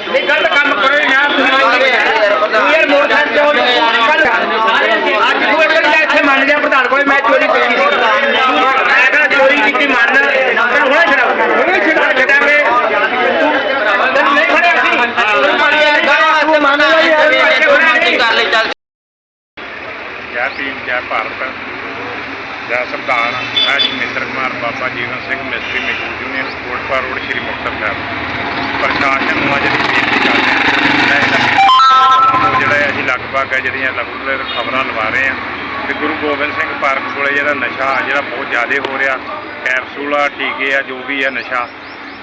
ਗਲਤ ਕੰਮ ਕਰੋ ਨਾ ਮੈਂ ਚੋਰੀ ਜੈ ਭਾਰਤ। ਜੈ ਸੰਵਿਧਾਨ ਮੈਂ ਜਮਿੰਦਰ ਕੁਮਾਰ ਬਾਬਾ ਜੀਵਨ ਸਿੰਘ ਮਿਸਤਰੀ ਲਗਭਗ ਖਬਰਾਂ ਲਵਾ ਰਹੇ ਹਾਂ ਤੇ ਗੁਰੂ ਗੋਬਿੰਦ ਸਿੰਘ ਪਾਰਕ ਕੋਲੇ ਜਿਹੜਾ ਨਸ਼ਾ ਜਿਹੜਾ ਬਹੁਤ ਜ਼ਿਆਦਾ ਹੋ ਰਿਹਾ, ਕੈਪਸੂਲ ਆ, ਟੀਕੇ ਆ, ਜੋ ਵੀ ਆ ਨਸ਼ਾ,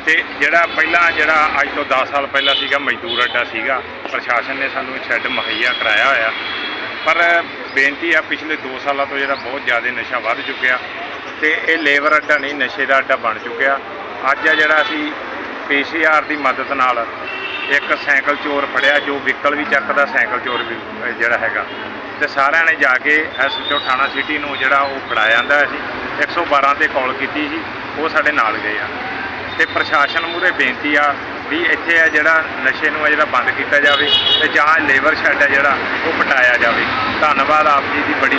ਤੇ ਜਿਹੜਾ ਪਹਿਲਾਂ ਜਿਹੜਾ ਅੱਜ ਤੋਂ 10 ਸਾਲ ਪਹਿਲਾਂ ਸੀਗਾ, ਮਜ਼ਦੂਰ ਅੱਡਾ ਸੀਗਾ, ਪ੍ਰਸ਼ਾਸਨ ਨੇ ਸਾਨੂੰ ਸ਼ੈੱਡ ਮੁਹੱਈਆ ਕਰਾਇਆ ਹੋਇਆ। ਪਰ ਬੇਨਤੀ ਆ, ਪਿਛਲੇ 2 ਸਾਲਾਂ ਤੋਂ ਜਿਹੜਾ ਬਹੁਤ ਜ਼ਿਆਦਾ ਨਸ਼ਾ ਵੱਧ ਚੁੱਕਿਆ, ਤੇ ਇਹ ਲੇਬਰ ਅੱਡਾ ਨਹੀਂ, ਨਸ਼ੇ ਦਾ ਅੱਡਾ ਬਣ ਚੁੱਕਿਆ। ਅੱਜ ਆ ਜਿਹੜਾ ਅਸੀਂ ਪੀਸੀਆਰ ਦੀ ਮਦਦ ਨਾਲ ਇੱਕ ਸਾਈਕਲ ਚੋਰ ਫੜਿਆ, ਜੋ ਵਹੀਕਲ ਵੀ ਚੱਕਦਾ ਸਾਈਕਲ ਚੋਰ ਵੀ, ਅਹ, ਜਿਹੜਾ ਹੈਗਾ। ਤੇ ਸਾਰਿਆਂ ਨੇ ਜਾ ਕੇ ਐਸਐਚਓ ਥਾਣਾ ਸਿਟੀ ਨੂੰ ਜਿਹੜਾ ਉਹ ਫੜਾਇਆ ਜਾਂਦਾ ਸੀ 112 ਤੇ ਕਾਲ ਕੀਤੀ ਸੀ, ਉਹ ਸਾਡੇ ਨਾਲ ਗਏ ਆ। ਤੇ ਪ੍ਰਸ਼ਾਸਨ ਮੂਹਰੇ ਬੇਨਤੀ ਆ ਵੀ ਇੱਥੇ ਆ ਜਿਹੜਾ ਨਸ਼ੇ ਨੂੰ ਆ ਜਿਹੜਾ ਬੰਦ ਕੀਤਾ ਜਾਵੇ ਤੇ ਜਾਂ ਲੇਬਰ ਸ਼ੈੱਡ ਆ ਜਿਹੜਾ, ਉਹ ਪਟਾਇਆ ਜਾਵੇ। ਧੰਨਵਾਦ ਆਪ ਜੀ ਦੀ ਬੜੀ